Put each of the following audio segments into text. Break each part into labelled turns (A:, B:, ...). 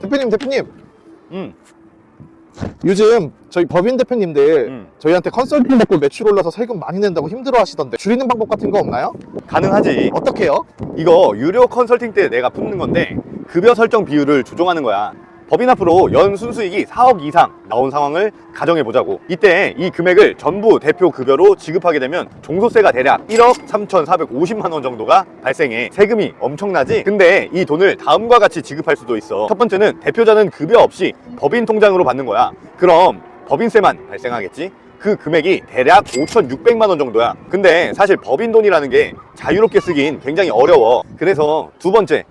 A: 대표님, 대표님.
B: 음.
A: 요즘 저희 법인 대표님들
B: 음.
A: 저희한테 컨설팅 받고 매출 올라서 세금 많이 낸다고 힘들어 하시던데 줄이는 방법 같은 거 없나요?
B: 가능하지.
A: 어떻게요?
B: 이거 유료 컨설팅 때 내가 푸는 건데 급여 설정 비율을 조정하는 거야. 법인 앞으로 연 순수익이 4억 이상 나온 상황을 가정해 보자고. 이때 이 금액을 전부 대표 급여로 지급하게 되면 종소세가 대략 1억 3,450만 원 정도가 발생해. 세금이 엄청나지? 근데 이 돈을 다음과 같이 지급할 수도 있어. 첫 번째는 대표자는 급여 없이 법인 통장으로 받는 거야. 그럼 법인세만 발생하겠지? 그 금액이 대략 5,600만 원 정도야. 근데 사실 법인 돈이라는 게 자유롭게 쓰긴 굉장히 어려워. 그래서 두 번째,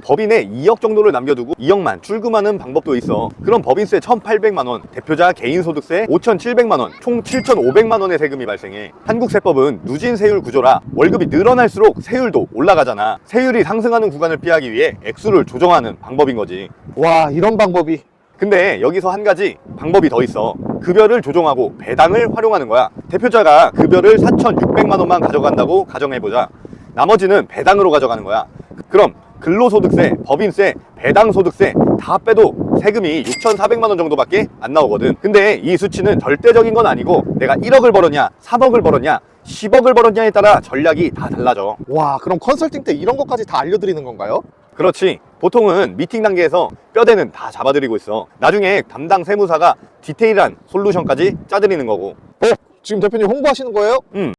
B: 법인에 2억 정도를 남겨두고 2억만 출금하는 방법도 있어. 그럼 법인세 1,800만 원, 대표자 개인소득세 5,700만 원, 총 7,500만 원의 세금이 발생해. 한국 세법은 누진 세율 구조라 월급이 늘어날수록 세율도 올라가잖아. 세율이 상승하는 구간을 피하기 위해 액수를 조정하는 방법인 거지.
A: 와, 이런 방법이.
B: 근데 여기서 한 가지 방법이 더 있어. 급여를 조정하고 배당을 활용하는 거야. 대표자가 급여를 4,600만 원만 가져간다고 가정해보자. 나머지는 배당으로 가져가는 거야. 그럼 근로소득세, 법인세, 배당소득세 다 빼도 세금이 6,400만 원 정도밖에 안 나오거든. 근데 이 수치는 절대적인 건 아니고 내가 1억을 벌었냐, 3억을 벌었냐, 10억을 벌었냐에 따라 전략이 다 달라져.
A: 와, 그럼 컨설팅 때 이런 것까지 다 알려드리는 건가요?
B: 그렇지. 보통은 미팅 단계에서 뼈대는 다 잡아드리고 있어. 나중에 담당 세무사가 디테일한 솔루션까지 짜드리는 거고.
A: 어? 지금 대표님 홍보하시는 거예요?
B: 음.